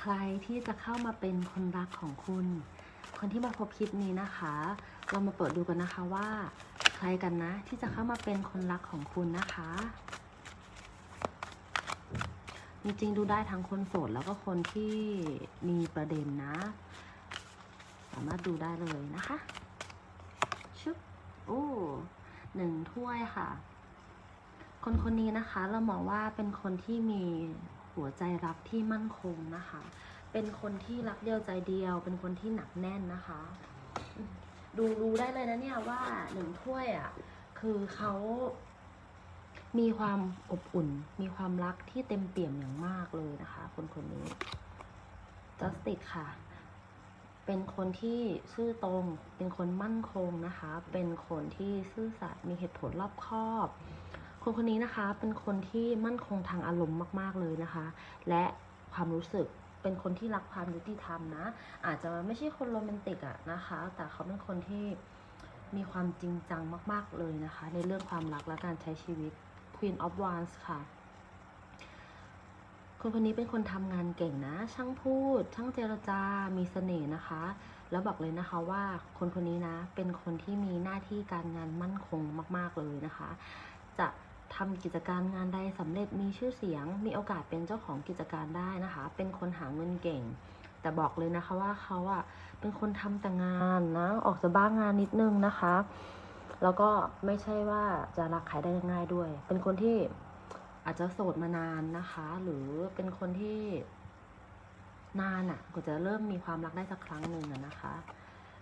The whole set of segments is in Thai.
ใครที่จะเข้ามาเป็นคนรักของคุณ คนที่มาพบคลิปนี้นะคะ เรามาเปิดดูกันนะคะว่า ใครกันนะที่จะเข้ามาเป็นคนรักของคุณนะคะ จริงๆดูได้ทั้งคนโสดแล้วก็คนที่มีประเด็นนะ สามารถดูได้เลยนะคะชุบโอ้หนึ่งถ้วยค่ะ คนคนนี้นะคะเรามองว่าเป็นคนที่มี หัวใจรักที่มั่นคงนะคะ เป็นคนที่รักเดียวใจเดียว เป็นคนที่หนักแน่นนะคะ ดูรู้ได้เลยนะเนี่ยว่าหนึ่งถ้วยอะ คือเขามีความอบอุ่น มีความรักที่เต็มเปี่ยมอย่างมากเลยนะคะ คนคนนี้ justice ค่ะ เป็นคนที่ซื่อตรง เป็นคนมั่นคงนะคะ เป็นคนที่ซื่อสัตย์ มีเหตุผลรอบคอบ คนคนนี้นะคะเป็นคนที่มั่นคงทางอารมณ์มากๆเลยนะคะ และความรู้สึกเป็นคนที่รักความยุติธรรมนะ อาจจะไม่ใช่คนโรแมนติกอะนะคะ แต่เขาเป็นคนที่มีความจริงจังมาก ๆเลยนะคะ ในเรื่องความรักและการใช้ชีวิต Queen of Wands ค่ะ คนคนนี้เป็นคนทำงานเก่งนะ ช่างพูด ช่างเจรจา มีเสน่ห์นะคะ แล้วบอกเลยนะคะว่าคนคนนี้นะ เป็นคนที่มีหน้าที่การงานมั่นคงมาก ๆเลยนะคะ จะ ทำกิจการงานใดสำเร็จมีชื่อเสียง มีโอกาสเป็นเจ้าของกิจการได้นะคะ เป็นคนหาเงินเก่ง แต่บอกเลยนะคะว่าเขาอะเป็นคนทำแต่งานนะ ออกจะบ้างงานนิดนึงนะคะ แล้วก็ไม่ใช่ว่าจะรักใครได้ง่ายด้วย เป็นคนที่อาจจะโสดมานานนะคะ หรือเป็นคนที่นานอะ่ะกว่าจะเริ่มมีความรักได้สักครั้งหนึ่งอะนะคะ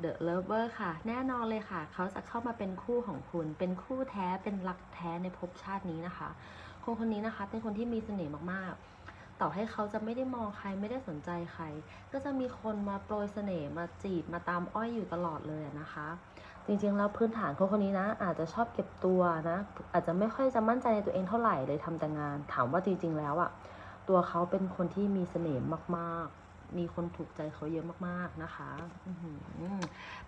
The Lover ค่ะ แน่นอนเลยค่ะ เขาจะเข้ามาเป็นคู่ของคุณ เป็นคู่แท้ เป็นรักแท้ในภพชาตินี้นะคะ คนคนนี้นะคะเป็นคนที่มีเสน่ห์มากๆ ต่อให้เขาจะไม่ได้มองใครไม่ได้สนใจใคร ก็จะมีคนมาโปรยเสน่ห์มาจีบมาตามอ้อยอยู่ตลอดเลยนะคะ จริงๆแล้วพื้นฐานคนคนนี้นะ อาจจะชอบเก็บตัวนะ อาจจะไม่ค่อยจะมั่นใจในตัวเองเท่าไหร่เลยทำแต่งาน ถามว่าจริงๆแล้วอะตัวเขาเป็นคนที่มีเสน่ห์มากๆ มีคนถูกใจเขาเยอะมากๆนะคะ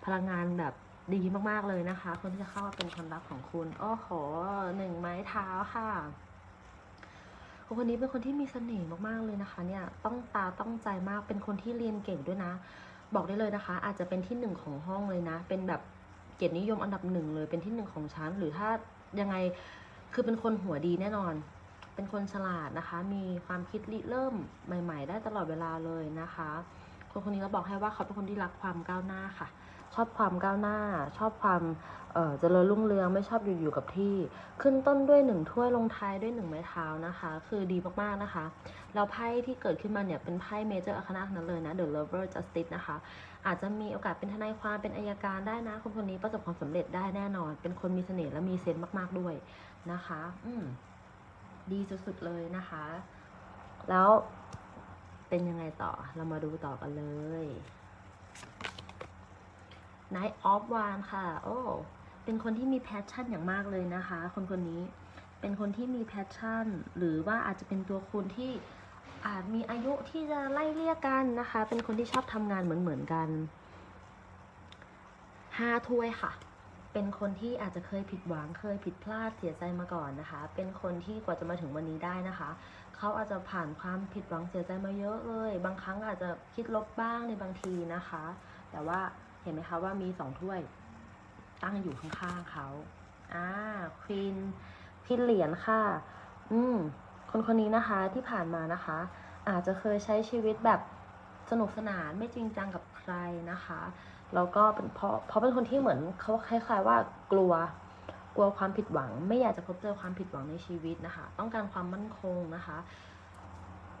พลังงานแบบดีมากๆเลยนะคะ คนที่จะเข้ามาเป็นคนรักของคุณอ้โหหนึ่งไม้เท้าค่ะคนคนนี้เป็นคนที่มีเสน่ห์มากๆเลยนะคะ เนี่ยต้องตาต้องใจมากเป็นคนที่เรียนเก่งด้วยนะ บอกได้เลยนะคะ อาจจะเป็นที่หนึ่งของห้องเลยนะ เป็นแบบเกียรตินิยมอันดับหนึ่งเลยเป็นที่หนึ่งของชั้น หรือถ้ายังไงคือเป็นคนหัวดีแน่นอน เป็นคนฉลาดนะคะ มีความคิดริเริ่มใหม่ ๆ ได้ตลอดเวลาเลยนะคะ คนคนนี้เราบอกให้ว่าเขาเป็นคนที่รักความก้าวหน้าค่ะ ชอบความก้าวหน้า ชอบความเจริญรุ่งเรืองไม่ชอบอยู่อยู่กับที่ ขึ้นต้นด้วยหนึ่งถ้วยลงท้ายด้วยหนึ่งไม้เท้านะคะ คือดีมากๆนะคะแล้วไพ่ที่เกิดขึ้นมาเนี่ยเป็นไพ่เมเจอร์อคานานั้นเลยนะ The Lover Justice นะคะ อาจจะมีโอกาสเป็นทนายความเป็นอายการได้นะ คนคนนี้ประสบความสำเร็จได้แน่นอน เป็นคนมีเสน่ห์และมีเซนต์มาก ๆด้วยนะคะ อืม ดีสุดๆเลยนะคะ แล้วเป็นยังไงต่อเรามาดูต่อกันเลย Night of One ค่ะ โอ้ เป็นคนที่มีแพชชั่นอย่างมากเลยนะคะ คนคนนี้ เป็นคนที่มีแพชชั่น หรือว่าอาจจะเป็นตัวคุณที่อาจมีอายุที่จะไล่เลี่ยกันนะคะ เป็นคนที่ชอบทำงานเหมือนๆกันห้าถ้วยค่ะ เป็นคนที่อาจจะเคยผิดหวังเคยผิดพลาดเสียใจมาก่อนนะคะ เป็นคนที่กว่าจะมาถึงวันนี้ได้นะคะ เขาอาจจะผ่านความผิดหวังเสียใจมาเยอะเลย บางครั้งอาจจะคิดลบบ้างในบางทีนะคะ แต่ว่าเห็นไหมคะว่ามีสองถ้วยตั้งอยู่ข้างๆเขาอ่าควีนควีนเหรียญค่ะ อืมคนคนนี้นะคะที่ผ่านมานะคะ อาจจะเคยใช้ชีวิตแบบสนุกสนานไม่จริงจังกับใครนะคะ แล้วก็เป็นเพราะเพราะเป็นคนที่เหมือนเขาคล้าย ๆ ว่ากลัว กลัวความผิดหวัง ไม่อยากจะพบเจอความผิดหวังในชีวิตนะคะ ต้องการความมั่นคงนะคะ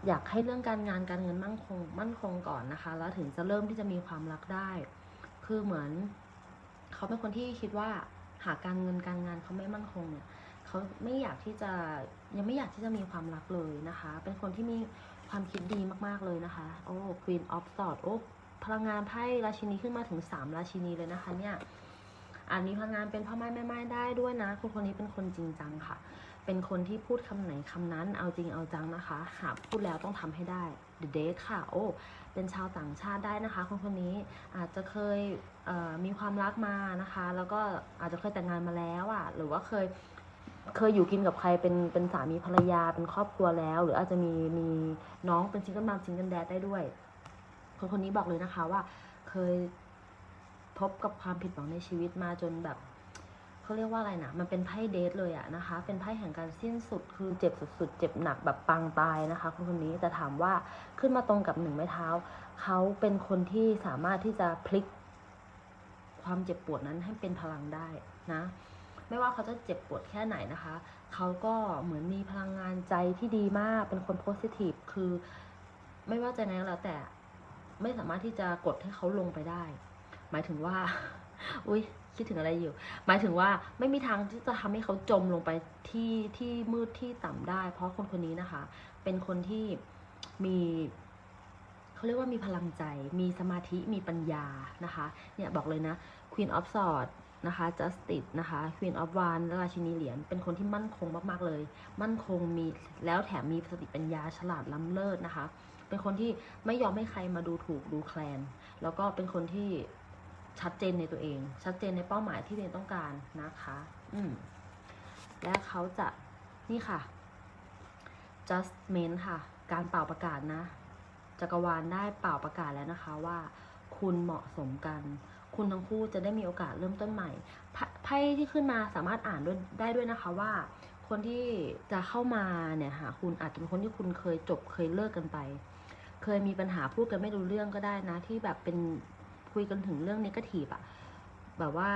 อยากให้เรื่องการงานการเงินมั่นคง มั่นคงก่อนนะคะ แล้วถึงจะเริ่มที่จะมีความรักได้ คือเหมือนเขาเป็นคนที่คิดว่าหากการเงินการงานเขาไม่มั่นคงเนี่ยเขาไม่อยากที่จะยังไม่อยากที่จะมีความรักเลยนะคะ เป็นคนที่มีความคิดดีมากๆเลยนะคะ โอ้ Queen of Swords โอ้ พลังงานไพ่ราชินีขึ้นมาถึงสามราชินีเลยนะคะเนี่ยอันนี้พลังงานเป็นพ่อไม้แม่ไม้ได้ด้วยนะคนคนนี้เป็นคนจริงจังค่ะ เป็นคนที่พูดคำไหนคำนั้นเอาจริงเอาจังนะคะ หากพูดแล้วต้องทำให้ได้ The Date ค่ะ โอ้ เป็นชาวต่างชาติได้นะคะคนคนนี้อาจจะเคยเมีความรักมานะคะ แล้วก็อาจจะเคยแต่งงานมาแล้วอะ่ะ หรือว่าเคยเคยอยู่กินกับใครเป็นเป็นสามีภรรยาเป็นครอบครัวแล้ว หรืออาจจะมีมีน้องเป็นซิงเกิลมัมซิงเกิลแดดได้ด้วย คนคนนี้บอกเลยนะคะว่า เคยพบกับความผิดหวังในชีวิตมาจนแบบเขาเรียกว่าอะไรนะมันเป็นไพ่เดทเลยอะนะคะ เป็นไพ่แห่งการสิ้นสุดคือเจ็บสุดๆเจ็บหนักแบบปางตายนะคะ คนคนนี้แต่ถามว่าขึ้นมาตรงกับหนึ่งไม้เท้าเขาเป็นคนที่สามารถที่จะพลิก ความเจ็บปวดนั้นให้เป็นพลังได้นะ ไม่ว่าเขาจะเจ็บปวดแค่ไหนนะคะเขาก็เหมือนมีพลังงานใจที่ดีมากเป็นคนโพสิทีฟคือ ไม่ว่าจะไงก็แล้วแต่ ไม่สามารถที่จะกดให้เขาลงไปได้ หมายถึงว่า อุ้ยคิดถึงอะไรอยู่ หมายถึงว่าไม่มีทางที่จะทำให้เขาจมลงไปที่ที่มืดที่ต่ำได้ เพราะคนคนนี้นะคะ เป็นคนที่มีเขาเรียกว่ามีพลังใจ มีสมาธิ มีปัญญานะคะ เนี่ยบอกเลยนะ Queen of Swords นะคะ Justice นะคะ Queen of Wands ราชินีเหรียญ เป็นคนที่มั่นคงมาก ๆ เลย มั่นคงมี แล้วแถมมีสติปัญญาฉลาดล้ำเลิศนะคะ เป็นคนที่ไม่ยอมให้ใครมาดูถูกดูแคลน แล้วก็เป็นคนที่ชัดเจนในตัวเอง ชัดเจนในเป้าหมายที่ตัวเองต้องการนะคะ อืมและเขาจะนี่ค่ะ justment ค่ะ การเป่าประกาศนะ จักรวาลได้เป่าประกาศแล้วนะคะว่าคุณเหมาะสมกัน คุณทั้งคู่จะได้มีโอกาสเริ่มต้นใหม่ ไพ่ไพ่ที่ขึ้นมาสามารถอ่านด้วยได้ด้วยนะคะว่า คนที่จะเข้ามาเนี่ยหาคุณอาจจะเป็นคนที่คุณเคยจบเคยเลิกกันไป เคยมีปัญหาพูดกันไม่รู้เรื่องก็ได้นะ ที่แบบเป็นคุยกันถึงเรื่องนกทีฟอะแบบว่า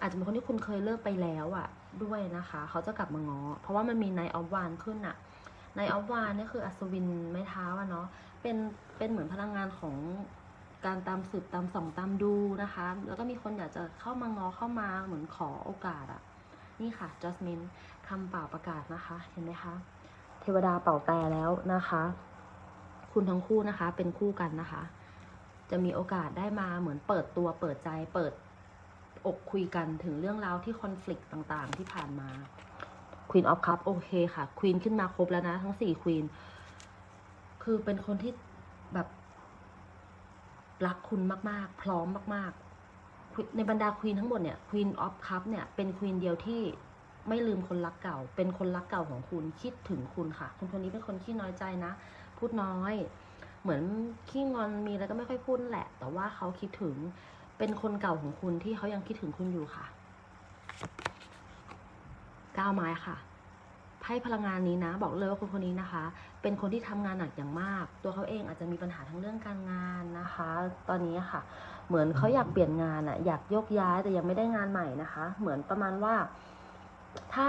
อาจจะเป็นคนที่คุณเคยเลิกไปแล้วอะด้วยนะคะ เขาจะกลับมาง้อ เพราะว่ามันมีในออฟวานขึ้นอะในออฟวานนี่คืออัศวินไม้เท้าอะเนาะเป็นเป็นเหมือนพลังงานของการตามสืบตามส่องตามดูนะคะ แล้วก็มีคนอยากจะเข้ามางอเข้ามาเหมือนขอโอกาสอะนี่ค่ะ Jasmine คำเป่าประกาศนะคะ เห็นไหมคะ เทวดาเป่าแต่แล้วนะคะ คุณทั้งคู่นะคะ เป็นคู่กันนะคะ จะมีโอกาสได้มาเหมือนเปิดตัวเปิดใจเปิดอกคุยกันถึงเรื่องราวที่คอน FLICT ต่างๆ ที่ผ่านมา Queen of Cup โอเคค่ะ Queen ขึ้นมาครบแล้วนะ ทั้งสี่ Queen คือเป็นคนที่แบบรักคุณมากๆ พร้อมมากๆ ในบรรดาควีนทั้งหมดเนี่ย Queen of Cup เนี่ย เป็นควีนเดียวที่ไม่ลืมคนรักเก่า เป็นคนรักเก่าของคุณคิดถึงคุณค่ะ คนคนนี้เป็นคนขี้น้อยใจนะ พูดน้อย เหมือนขี้งอนมีอะไรก็ไม่ค่อยพูดแหละ แต่ว่าเขาคิดถึงเป็นคนเก่าของคุณที่เขายังคิดถึงคุณอยู่ค่ะก้าวไม้ค่ะไพ่พลังงานนี้นะ บอกเลยว่าคนคนนี้นะคะ เป็นคนที่ทำงานหนักอย่างมาก ตัวเขาเองอาจจะมีปัญหาทั้งเรื่องการงานนะคะ ตอนนี้ค่ะ เหมือนเขาอยากเปลี่ยนงานอะอยากยกย้ายแต่ยังไม่ได้งานใหม่นะคะ เหมือนประมาณว่า ถ้า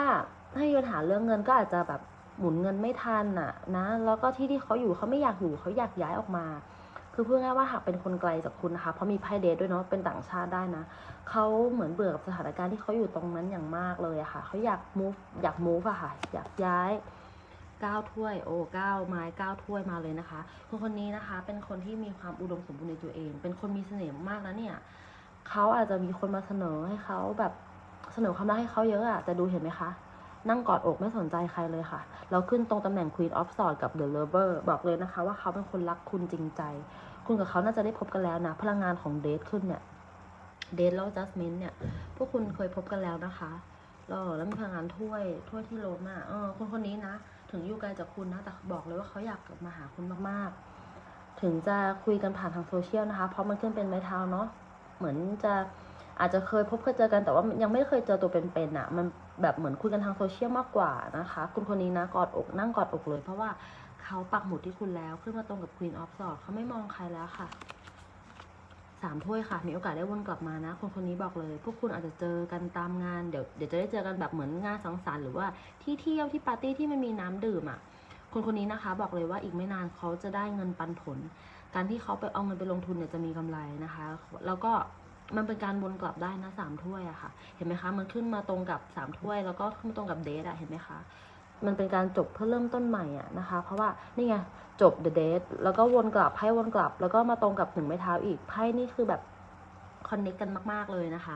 ให้มีปัญหาเรื่องเงินก็อาจจะแบบ หมุนเงินไม่ทันอะนะ แล้วก็ที่ที่เขาอยู่เขาไม่อยากอยู่เขาอยากย้ายออกมา คือพูดง่ายว่าหากเป็นคนไกลจากคุณนะคะ เพราะมีไพ่เดทด้วยเนาะ เป็นต่างชาติได้นะ เขาเหมือนเบื่อกับสถานการณ์ที่เขาอยู่ตรงนั้นอย่างมากเลยอะค่ะ เขาอยาก move อยาก move อะค่ะ อยากย้ายก้าถ้วย โอ้เก้าไม้เก้าถ้วยมาเลยนะคะคนคนนี้นะคะ เป็นคนที่มีความอุดมสมบูรณ์ในตัวเอง เป็นคนมีเสน่ห์มากนะเนี่ยเขาอาจจะมีคนมาเสนอให้เขาแบบเสนอความรักให้เขาเยอะอะแต่ดูเห็นไหมคะ นั่งกอดอกไม่สนใจใครเลยค่ะ แล้วขึ้นตรงตำแหน่ง Queen of Swords กับ The Lover บอกเลยนะคะ ว่าเขาเป็นคนรักคุณจริงใจ คุณกับเขาน่าจะได้พบกันแล้วนะ พลังงานของเดทขึ้นเนี่ยเดทแล้วจัสมินเนี่ย พวกคุณเคยพบกันแล้วนะคะแล้วแล้วมีพลังงานถ้วยถ้วยที่ล้มอะเออคนคนนี้นะ ถึงอยู่ไกลจากคุณนะ แต่บอกเลยว่าเขาอยากกลับมาหาคุณมากๆ ถึงจะคุยกันผ่านทางโซเชียลนะคะ เพราะมันขึ้นเป็นไม้เท้าเนาะ เหมือนจะ อาจจะเคยพบเคยเจอกันแต่ว่ายังไม่เคยเจอตัวเป็นๆอะมันแบบเหมือนคุยกันทางโซเชียลมากกว่านะคะ คุณคนนี้นะกอดอกนั่งกอดอกเลย เพราะว่าเขาปักหมุดที่คุณแล้วขึ้นมาตรงกับ Queen of Swords เขาไม่มองใครแล้วค่ะสามถ้วยค่ะ มีโอกาสได้วนกลับมานะ คนคนนี้บอกเลย พวกคุณอาจจะเจอกันตามงาน เดี๋ยวเดี๋ยวจะได้เจอกันแบบเหมือนงานสังสรรค์หรือว่าที่เที่ยวที่ปาร์ตี้ที่มันมีน้ำดื่มอะ คนคนนี้นะคะ บอกเลยว่าอีกไม่นานเขาจะได้เงินปันผล การที่เขาไปเอาเงินไปลงทุนเนี่ยจะมีกำไรนะคะ แล้วก็ มันเป็นการวนกลับได้นะสามถ้วยอะค่ะ เห็นไหมคะ มันขึ้นมาตรงกับสามถ้วย แล้วก็ขึ้นมาตรงกับเดทอะเห็นไหมคะ มันเป็นการจบเพื่อเริ่มต้นใหม่อะนะคะ เพราะว่านี่ไงจบ the date แล้วก็วนกลับไพ่วนกลับ แล้วก็มาตรงกับหนึ่งไม้เท้าอีกไพ่นี่คือแบบคอนเน c กกันมาก ๆเลยนะคะ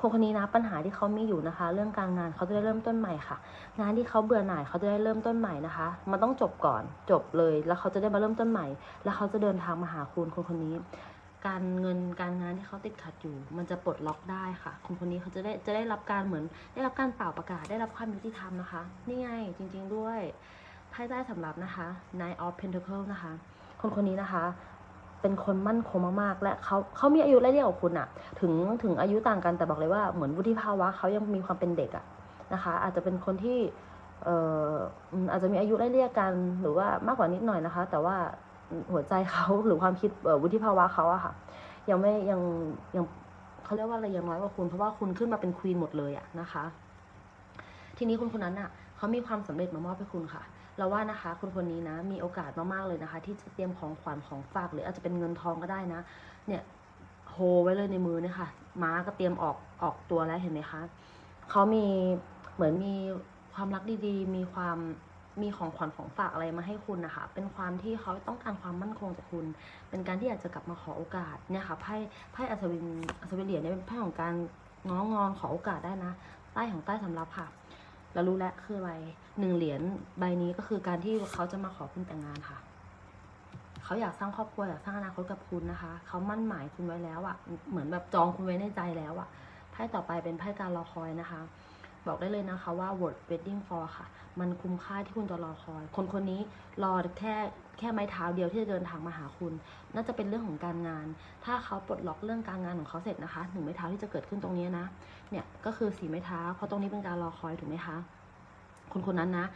คนคนนี้นะปัญหาที่เขามีอยู่นะคะ เรื่องการงานเขาจะได้เริ่มต้นใหม่ค่ะ งานที่เขาเบื่อหน่ายเขาจะได้เริ่มต้นใหม่นะคะ มันต้องจบก่อนจบเลย แล้วเขาจะได้มาเริ่มต้นใหม่ แล้วเขาจะเดินทางมาหาคุณคนคนนี้ การเงินการงานที่เขาติดขัดอยู่ มันจะปลดล็อกได้ค่ะ คนคนนี้เขาจะได้จะได้รับการเหมือน ได้รับการเป่าประกาศได้รับความยุติธรรมนะคะ นี่ไงจริง ๆด้วยไพ่ใต้สำหรับนะคะ Nine of Pentacles นะคะ คนคนนี้นะคะ เป็นคนมั่นคงมากๆ และเขาเขามีอายุไล่เรียกกับคุณอะถึงถึงอายุต่างกันแต่บอกเลยว่าเหมือนวุฒิภาวะเขายังมีความเป็นเด็กอะนะคะ อาจจะเป็นคนที่เอ่ออืมอาจจะมีอายุไล่เรียกกันหรือว่ามากกว่านิดหน่อยนะคะ แต่ว่า หัวใจเขาหรือความคิดวุฒิภาวะเขาอะค่ะ ยังไม่ยังยังเขาเรียกว่าอะไรยังน้อยกว่าคุณ เพราะว่าคุณขึ้นมาเป็นควีนหมดเลยอะนะคะ ทีนี้คนคนนั้นอะเขามีความสำเร็จมามอบให้คุณค่ะ เราว่านะคะคนคนนี้นะมีโอกาสมากๆเลยนะคะ ที่จะเตรียมของขวัญของฝากหรืออาจจะเป็นเงินทองก็ได้นะ เนี่ยโฮไว้เลยในมือเนี่ยค่ะม้าก็เตรียมออกออกตัวแล้วเห็นไหมคะเขามีเหมือนมีความรักดีๆ มีความ มีของขวัญของฝากอะไรมาให้คุณนะคะ เป็นความที่เขาต้องการความมั่นคงจากคุณ เป็นการที่อยากจะกลับมาขอโอกาสเนี่ยค่ะไพ่ไพ่อัศวินอัศวินเหรียญเนี่ยเป็นไพ่ของการง้องอนขอโอกาสได้นะ ใต้ของใต้สำรับค่ะเรารู้แล้วคืออะไรหนึ่งเหรียญใบนี้ก็คือการที่เขาจะมาขอคุณแต่งงานค่ะเขาอยากสร้างครอบครัวอยากสร้างอนาคตกับคุณนะคะ เขามั่นหมายคุณไว้แล้วอะ่ะ เหมือนแบบจองคุณไว้ในใจแล้วอะ่ะไพ่ต่อไปเป็นไพ่การรอคอยนะคะ บอกได้เลยนะคะว่า word wedding for ค่ะ มันคุ้มค่าที่คุณจะรอคอย คนคนนี้รอแค่แค่ไม้เท้าเดียวที่จะเดินทางมาหาคุณ น่าจะเป็นเรื่องของการงาน ถ้าเขาปลดล็อกเรื่องการงานของเขาเสร็จนะคะหนึ่งไม้เท้าที่จะเกิดขึ้นตรงนี้นะ เนี่ยก็คือสีไม้เท้า เพราะตรงนี้เป็นการรอคอยถูกไหมคะ คนคนนั้นนะ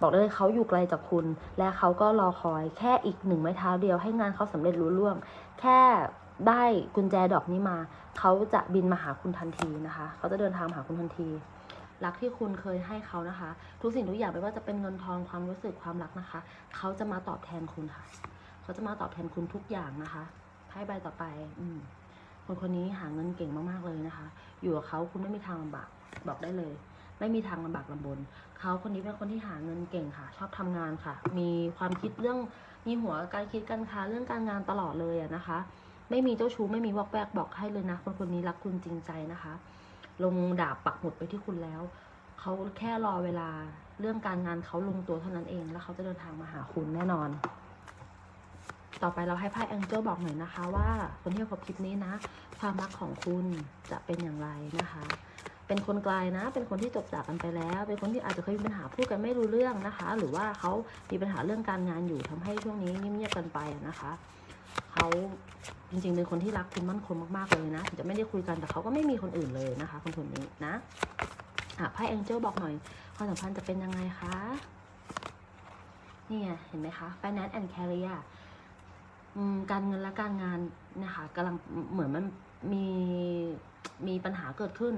บอกได้เลยเขาอยู่ไกลจากคุณ และเขาก็รอคอยแค่อีกหนึ่งไม้เท้าเดียวให้งานเขาสำเร็จรุ่ล่วง แค่ได้กุญแจดอกนี้มา เขาจะบินมาหาคุณทันทีนะคะ เขาจะเดินทางมาหาคุณทันที รักที่คุณเคยให้เขานะคะ ทุกสิ่งทุกอย่างไม่ว่าจะเป็นเงินทองความรู้สึกความรักนะคะ เขาจะมาตอบแทนคุณค่ะ เขาจะมาตอบแทนคุณทุกอย่างนะคะไพ่ใบต่อไป อืมคนคนนี้หาเงินเก่งมากๆเลยนะคะ อยู่กับเขาคุณไม่มีทางลำบากบอกได้เลย ไม่มีทางลำบากลำบน เขาคนนี้เป็นคนที่หาเงินเก่งค่ะ ชอบทำงานค่ะ มีความคิดเรื่องมีหัวการคิดการค้าเรื่องการงานตลอดเลยอะนะคะ ไม่มีเจ้าชู้ไม่มีวอกแวกบอกให้เลยนะ คนคนนี้รักคุณจริงใจนะคะ ลงดาบปักหมุดไปที่คุณแล้วเขาแค่รอเวลาเรื่องการงานเขาลงตัวเท่านั้นเอง แล้วเขาจะเดินทางมาหาคุณแน่นอน ต่อไปเราให้ไพ่แองเจิลบอกหน่อยนะคะ ว่าคนที่พบคลิปนี้นะ ความรักของคุณจะเป็นอย่างไรนะคะ เป็นคนไกลนะ เป็นคนที่จบจากกันไปแล้ว เป็นคนที่อาจจะเคยมีปัญหาพูดกันไม่รู้เรื่องนะคะ หรือว่าเขามีปัญหาเรื่องการงานอยู่ทำให้ช่วงนี้เงียบๆกันไปนะคะ เขาจริงๆเป็นคนที่รักคุณมั่นคงมากๆเลยนะถึงจะไม่ได้คุยกันแต่เขาก็ไม่มีคนอื่นเลยนะคะคนคนนี้นะอะไพ่แองเจิลบอกหน่อยความสัมพันธ์จะเป็นยังไงคะนี่ไงเห็นไหมคะ finance and career อืมการเงินและการงานนะคะกำลังเหมือนมันมีมีปัญหาเกิดขึ้น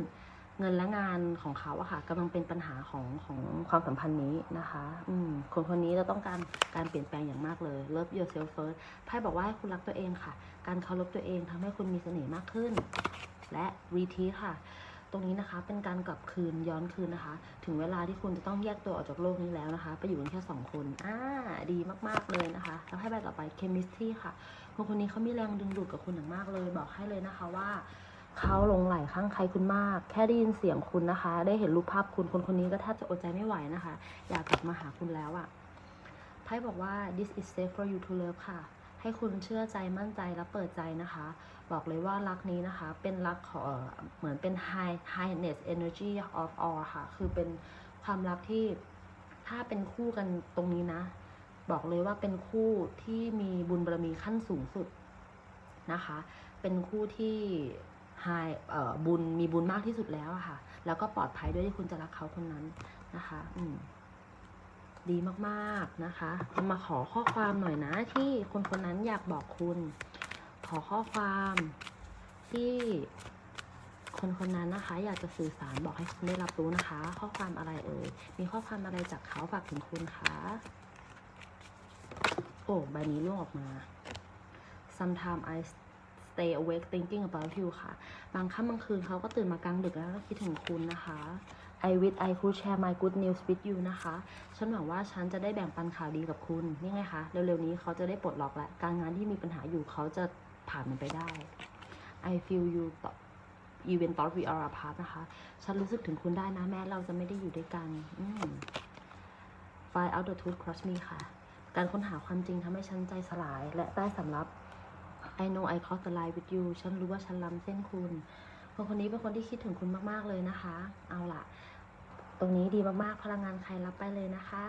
เงินและงานของเขาอะค่ะกำลังเป็นปัญหาของของความสัมพันธ์นี้นะคะ อืมคนคนนี้จะต้องการการเปลี่ยนแปลงอย่างมากเลย love yourself first ไพ่บอกว่าให้คุณรักตัวเองค่ะ การเคารพตัวเองทำให้คุณมีเสน่ห์มากขึ้น และ retreat ค่ะ ตรงนี้นะคะเป็นการกลับคืนย้อนคืนนะคะ ถึงเวลาที่คุณจะต้องแยกตัวออกจากโลกนี้แล้วนะคะ ไปอยู่กันแค่สองคนอ่าดีมากๆเลยนะคะ แล้วให้ใบต่อไป chemistry ค่ะ คนคนนี้เขามีแรงดึงดูดกับคุณอย่างมากเลย บอกให้เลยนะคะว่า เขาหลงไหลข้างใครคุณมาก แค่ได้ยินเสียงคุณนะคะ ได้เห็นรูปภาพคุณคนคนนี้ก็แทบจะอดใจไม่ไหวนะคะ อยากกลับมาหาคุณแล้วอะ่ะไพ่บอกว่า this is safe for you to love ค่ะ ให้คุณเชื่อใจมั่นใจและเปิดใจนะคะ บอกเลยว่ารักนี้นะคะ เป็นรักของเอ่อเหมือนเป็น high highness energy of all ค่ะ คือเป็นความรักที่ถ้าเป็นคู่กันตรงนี้นะ บอกเลยว่าเป็นคู่ที่มีบุญบารมีขั้นสูงสุดนะคะ เป็นคู่ที่ high เอ่อบุญมีบุญมากที่สุดแล้วอะค่ะ แล้วก็ปลอดภัยด้วยที่คุณจะรักเขาคนนั้นนะคะ อืมดีมากๆนะคะ มาขอข้อความหน่อยนะ ที่คนคนนั้นอยากบอกคุณ ขอข้อความที่คนคนนั้นนะคะ อยากจะสื่อสารบอกให้คุณได้รับรู้นะคะ ข้อความอะไรเอ่ยมีข้อความอะไรจากเขาฝากถึงคุณคะโอ้ใบนี้ร่วงออกมา sometimes I stay awake thinking about you ค่ะ บางค่ำบางคืนเขาก็ตื่นมากลางดึกแล้วก็คิดถึงคุณนะคะ I wish I could share my good news with you นะคะ ฉันหวังว่าฉันจะได้แบ่งปันข่าวดีกับคุณ นี่ไงคะ เร็วๆนี้เขาจะได้ปลดล็อกแล้วการงานที่มีปัญหาอยู่เขาจะผ่านมันไปได้ I feel you even thought we are apart นะคะ ฉันรู้สึกถึงคุณได้นะแม้เราจะไม่ได้อยู่ด้วยกันอืม Find out the truth cross me ค่ะ การค้นหาความจริงทำให้ฉันใจสลาย และใต้สำรับ I know I cross the line with you ฉันรู้ว่าฉันล้ำเส้นคุณ คนคนนี้เป็นคนที่คิดถึงคุณมากๆเลยนะคะ เอาล่ะ ตรงนี้ดีมากๆ พลังงานใครรับไปเลยนะคะ